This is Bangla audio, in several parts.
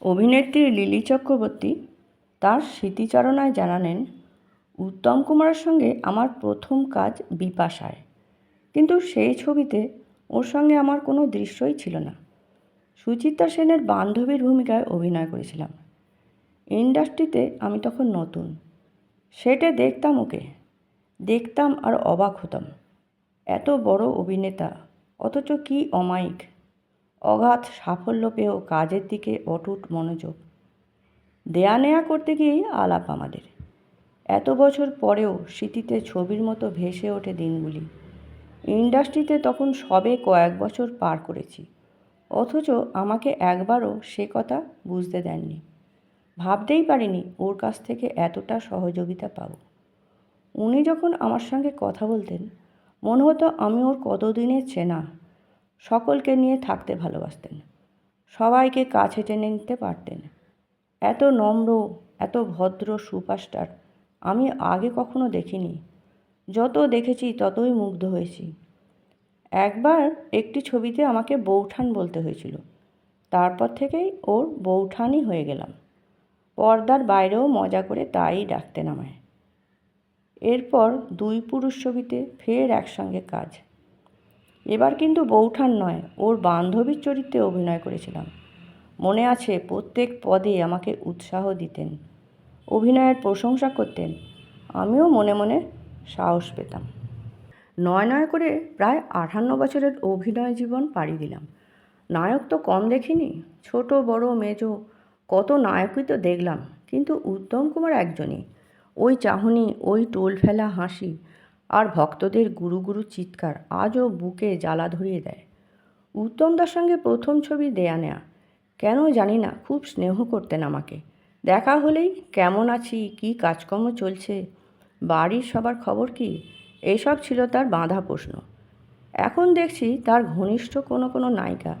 অভিনেত্রী লিলি চক্রবর্তী তার স্মৃতিচারণায় জানালেন, উত্তম কুমারের সঙ্গে আমার প্রথম কাজ বিপাশায়। কিন্তু সেই ছবিতে ওর সঙ্গে আমার কোনো দৃশ্যই ছিল না। সুচিত্রা সেনের বান্ধবীর ভূমিকায় অভিনয় করেছিলাম। ইন্ডাস্ট্রিতে আমি তখন নতুন। সেটা দেখতাম ওকে। দেখতাম আর অবাক হতাম। এত বড় অভিনেতা, অথচ কি অমায়িক। অগাধ সাফল্য পেয়েও কাজের দিকে অটুট মনোযোগ। দেয়া নেয়া করতে গিয়েই আলাপ আমাদের। এত বছর পরেও স্মৃতিতে ছবির মতো ভেসে ওঠে দিনগুলি। ইন্ডাস্ট্রিতে তখন সবে কয়েক বছর পার করেছি। অথচ আমাকে একবারও সে কথা বুঝতে দেননি। ভাবতেই পারিনি ওর কাছ থেকে এতটা সহযোগিতা পাবো। উনি যখন আমার সঙ্গে কথা বলতেন, মনে হতো আমি ওর কতদিনের চেনা। সকলকে নিয়ে থাকতে ভালোবাসতেন। সবাইকে কাছে টেনে নিতে পারতেন। এত নম্র, এত ভদ্র সুপারস্টার আমি আগে কখনো দেখিনি। যত দেখেছি ততই মুগ্ধ হয়েছি। একবার একটি ছবিতে আমাকে বৌঠান বলতে হয়েছিল। তারপর থেকেই ওর বৌঠানই হয়ে গেলাম। পর্দার বাইরেও মজা করে তাই ডাকতেন আমায়। এরপর দুই পুরুষ ছবিতে ফের একসঙ্গে কাজ। এবার কিন্তু বৌঠান নয়, ওর বান্ধবীর চরিত্রে অভিনয় করেছিলাম। মনে আছে প্রত্যেক পদে আমাকে উৎসাহ দিতেন, অভিনয়ের প্রশংসা করতেন, আমিও মনে মনে সাহস পেতাম। নয় নয় করে প্রায় আটান্ন বছরের অভিনয় জীবন পাড়ি দিলাম। নায়ক তো কম দেখিনি, ছোট, বড়, মেজো, কত নায়কই তো দেখলাম, কিন্তু উত্তম কুমার একজনই। ওই চাহনি, ওই টোল ফেলা হাসি আর ভক্তদের গুরু গুরু চিৎকার আজও বুকে জ্বালা ধরিয়ে দেয়। উত্তমদার সঙ্গে প্রথম ছবি দেয়া নেয়া। কেন জানি না, খুব স্নেহ করতেন আমাকে। দেখা হলেই, কেমন আছি, কি কাজকর্ম চলছে? বাড়ির সবার খবর কি? এইসব ছিল তার বাঁধা প্রশ্ন। এখন দেখছি তার ঘনিষ্ঠ কোনো কোনো নায়িকা।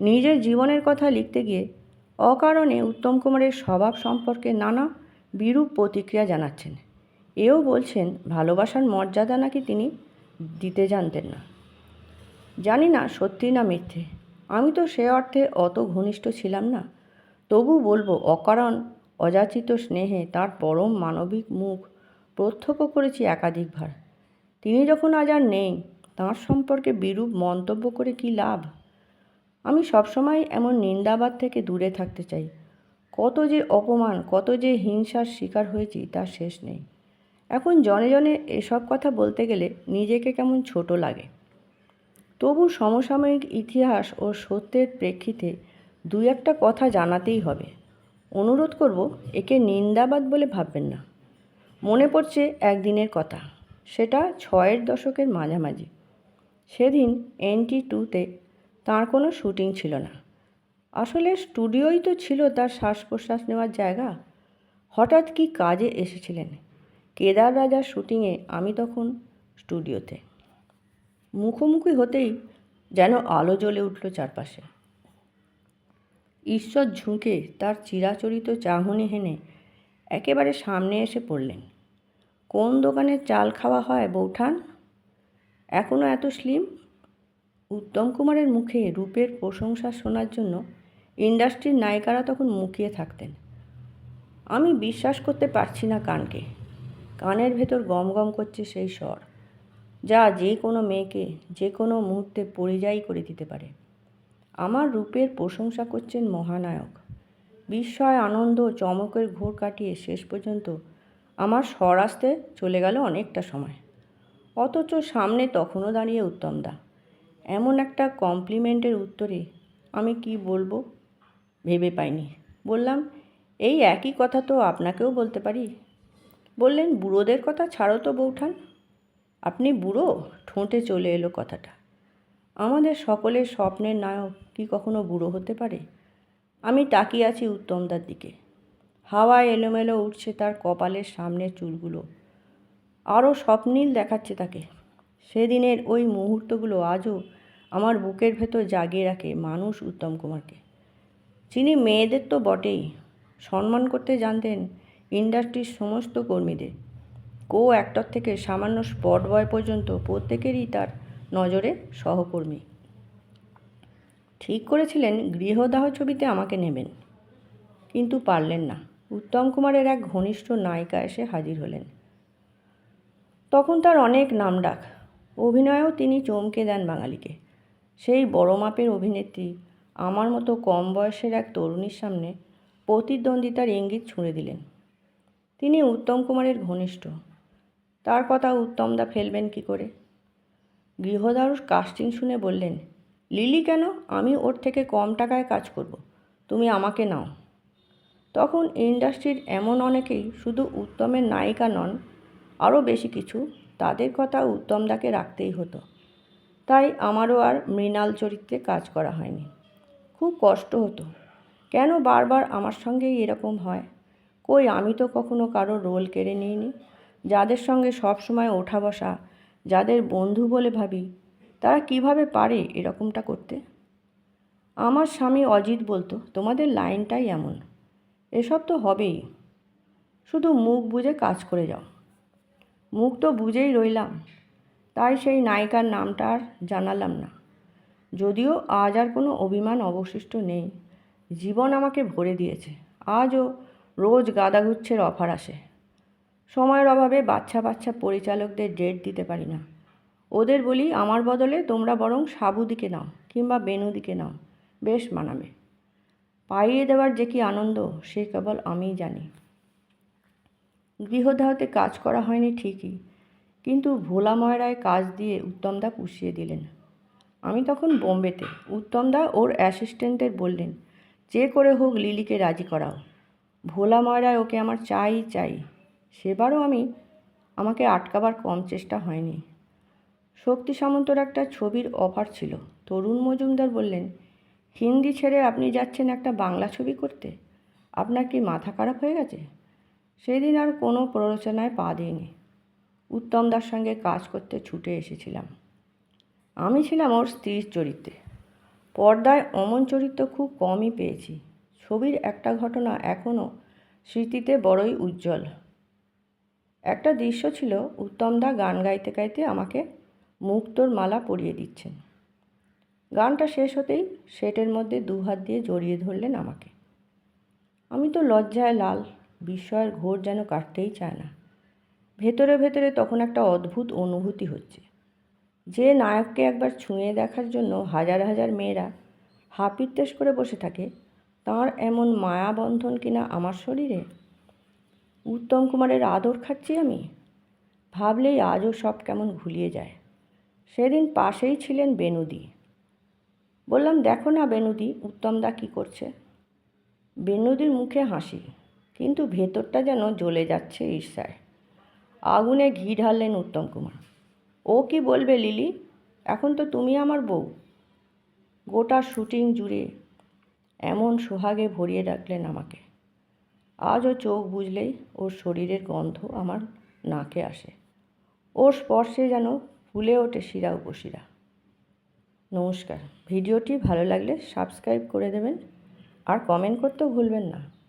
নিজের জীবনের কথা লিখতে গিয়ে অকারণে উত্তম কুমারের স্বভাব সম্পর্কে নানা বিরূপ প্রতিক্রিয়া জানাচ্ছেন। এও বলছেন, ভালোবাসার মর্যাদা নাকি তিনি দিতে জানতেন না? জানি না, সত্যি না মিথ্যে। আমি তো সে অর্থে অত ঘনিষ্ঠ ছিলাম না। তবু বলব, অকারণ অযাচিত স্নেহে তার পরম মানবিক মুখ প্রত্যক্ষ করেছি একাধিকবার। তিনি যখন আজ আর নেই, তাঁর সম্পর্কে বিরূপ মন্তব্য করে কি লাভ? আমি সবসময় এমন নিন্দাবাদ থেকে দূরে থাকতে চাই। কত যে অপমান, কত যে হিংসার শিকার হয়েছি, তার শেষ নেই। এখন জনে জনে এসব কথা বলতে গেলে নিজেকে কেমন ছোট লাগে। তবু সমসাময়িক ইতিহাস ও সত্যের প্রেক্ষিতে দু একটা কথা জানাতেই হবে। অনুরোধ করব, একে নিন্দাবাদ বলে ভাববেন না। মনে পড়ছে একদিনের কথা, সেটা ছয়ের দশকের মাঝামাঝি। সেদিন এনটি টুতে তাঁর কোনো শুটিং ছিল না। আসলে স্টুডিওই তো ছিল তার শ্বাস প্রশ্বাস নেওয়ার জায়গা। হঠাৎ কি কাজে এসেছিলেন? কেদার রাজার শুটিংয়ে আমি তখন স্টুডিওতে মুখোমুখি হতেই যেন আলো জ্বলে উঠল চারপাশে। ঈশ্বর ঝুঁকে তার চিরাচরিত চাহনি হেনে একেবারে সামনে এসে পড়লেন। কোন দোকানে চাল খাওয়া হয়, বৌঠান? এখনও এত স্লিম উত্তম কুমারের মুখে রূপের প্রশংসা শোনার জন্য ইন্ডাস্ট্রির নায়িকারা তখন মুখিয়ে থাকতেন। আমি বিশ্বাস করতে পারছি না কানকে। কানের ভেতর গম গম করছে সেই স্বর, যা যে কোনো মেয়েকে যে কোনো মুহূর্তে পরিযায়ী করে দিতে পারে। আমার রূপের প্রশংসা করছেন মহানায়ক। বিস্ময়, আনন্দ চমকের ঘোর কাটিয়ে শেষ পর্যন্ত আমার স্বর আসতে চলে গেল অনেকটা সময়। অথচ সামনে তখনও দাঁড়িয়ে উত্তমদা এমন একটা কমপ্লিমেন্টের উত্তরে আমি কি বলব ভেবে পাইনি। বললাম, এই একই কথা তো আপনাকেও বলতে পারি? বললেন, বুড়োদের কথা ছাড়ো তো বৌঠান। আপনি বুড়ো? ঠোঁটে চলে এলো কথাটা। আমাদের সকলের স্বপ্নের নায়ক কি কখনো বুড়ো হতে পারে? আমি তাকিয়ে আছি উত্তমদার দিকে। হাওয়ায় এলোমেলো উঠছে তার কপালের সামনের চুলগুলো। আরও স্বপ্নীল দেখাচ্ছে তাকে। সেদিনের ওই মুহূর্তগুলো আজও আমার বুকের ভেতর জাগিয়ে রাখে মানুষ উত্তম কুমারকে। যিনি মেয়েদের তো বটেই। সম্মান করতে জানতেন ইন্ডাস্ট্রির সমস্ত কর্মীদের। কো অ্যাক্টর থেকে সামান্য স্পট বয় পর্যন্ত প্রত্যেকেরই তার নজরে সহকর্মী। ঠিক করেছিলেন, গৃহদাহ ছবিতে আমাকে নেবেন। কিন্তু পারলেন না। উত্তম কুমারের এক ঘনিষ্ঠ নায়িকা এসে হাজির হলেন। তখন তার অনেক নাম ডাক। অভিনয়েও তিনি চমকে দেন বাঙালিকে। সেই বড় মাপের অভিনেত্রী আমার মতো কম বয়সের এক তরুণীর সামনে প্রতিদ্বন্দ্বিতার ইঙ্গিত ছুঁড়ে দিলেন। তিনি উত্তম কুমারের ঘনিষ্ঠ। তার কথা উত্তমদা ফেলবেন কি করে? গৃহদারুর কাস্টিং শুনে বললেন, লিলি কেন? আমি ওর থেকে কম টাকায় কাজ করব। তুমি আমাকে নাও। তখন ইন্ডাস্ট্রির এমন অনেকেই শুধু উত্তমের নায়িকা নন, আরও বেশি কিছু তাদের কথা উত্তমদাকে রাখতেই হতো। তাই আমারও আর মৃণাল চরিত্রে কাজ করা হয়নি। খুব কষ্ট হতো। কেন বারবার আমার সঙ্গেই এরকম হয়? কই আমি তো কখনো কারও রোল কেড়ে নিইনি। যাদের সঙ্গে সব সময় ওঠা বসা, যাদের বন্ধু বলে ভাবি, তারা কীভাবে পারে এরকমটা করতে? আমার স্বামী অজিত বলতো, তোমাদের লাইনটাই এমন। এসব তো হবেই। শুধু মুখ বুঝে কাজ করে যাও। মুখ তো বুঝেই রইলাম। তাই সেই নায়িকার নামটা আর জানালাম না। যদিও আজ আর কোনো অভিমান অবশিষ্ট নেই। জীবন আমাকে ভরে দিয়েছে। আজও রোজ গাদাগুচ্ছের অফার আসে। সময়ের অভাবে বাচ্চা বাচ্চা পরিচালকদের ডেট দিতে পারি না। ওদের বলি, আমার বদলে তোমরা বরং সাবুদিকে নাও কিংবা বেনুদিকে নাও। বেশ মানাবে। পাইয়ে দেওয়ার যে কি আনন্দ, সে কেবল আমিই জানি। গৃহদাহতে কাজ করা হয়নি ঠিকই, কিন্তু ভোলা ময়রায় কাজ দিয়ে উত্তমদা পুষিয়ে দিলেন। আমি তখন বোম্বেতে, উত্তমদা ওর অ্যাসিস্ট্যান্টের বললেন, যে করে হোক লিলিকে রাজি করাও। ভোলা ময়রায় ওকে আমার চাই চাই। সেবারও আমি আমাকে আটকাবার কম চেষ্টা হয়নি। শক্তি সামন্তর একটা ছবির অফার ছিল। তরুণ মজুমদার বললেন, হিন্দি ছেড়ে আপনি যাচ্ছেন একটা বাংলা ছবি করতে? আপনার কি মাথা খারাপ হয়ে গেছে? সেদিন আর কোনো প্ররোচনায় পা দিইনি। উত্তমদার সঙ্গে কাজ করতে ছুটে এসেছিলাম। আমি ছিলাম ওর স্ত্রীর চরিত্রে। পর্দায় অমন চরিত্র খুব কমই পেয়েছি। ছবির একটা ঘটনা এখনও স্মৃতিতে বড়ই উজ্জ্বল। একটা দৃশ্য ছিল উত্তমদা গান গাইতে গাইতে আমাকে মুক্তোর মালা পরিয়ে দিচ্ছেন। গানটা শেষ হতেই সেটের মধ্যে দু হাত দিয়ে জড়িয়ে ধরলেন আমাকে। আমি তো লজ্জায় লাল, বিস্ময়ের ঘোর যেন কাটতেই চায় না। ভেতরে ভেতরে তখন একটা অদ্ভুত অনুভূতি হচ্ছে। যে নায়ককে একবার ছুঁয়ে দেখার জন্য হাজার হাজার মেয়েরা হাপিত্তেশ করে বসে থাকে তার এমন মায়াবন্ধন কিনা আমার শরীরে? উত্তম কুমারের আদর খাচ্ছি আমি। ভাবলেই আজও সব কেমন ঘুলিয়ে যায়। সেদিন পাশেই ছিলেন বেনুদি। বললাম, দেখো না বেনুদি উত্তমদা কী করছে? বেনুদির মুখে হাসি, কিন্তু ভেতরটা যেন জ্বলে যাচ্ছে ঈর্ষায়। আগুনে ঘি ঢাললেন উত্তম কুমার। ও কি বলবে লিলি? এখন তো তুমি আমার বউ। গোটা শুটিং জুড়ে এমন সোহাগে ভরিয়ে রাখলেন আমাকে। আজও চোখ বুঝলেই ওর শরীরের গন্ধ আমার নাকে আসে। ওর স্পর্শে যেন ফুলে ওঠে শিরা উপশিরা। নমস্কার, ভিডিওটি ভালো লাগলে সাবস্ক্রাইব করে দেবেন। আর কমেন্ট করতেও ভুলবেন না।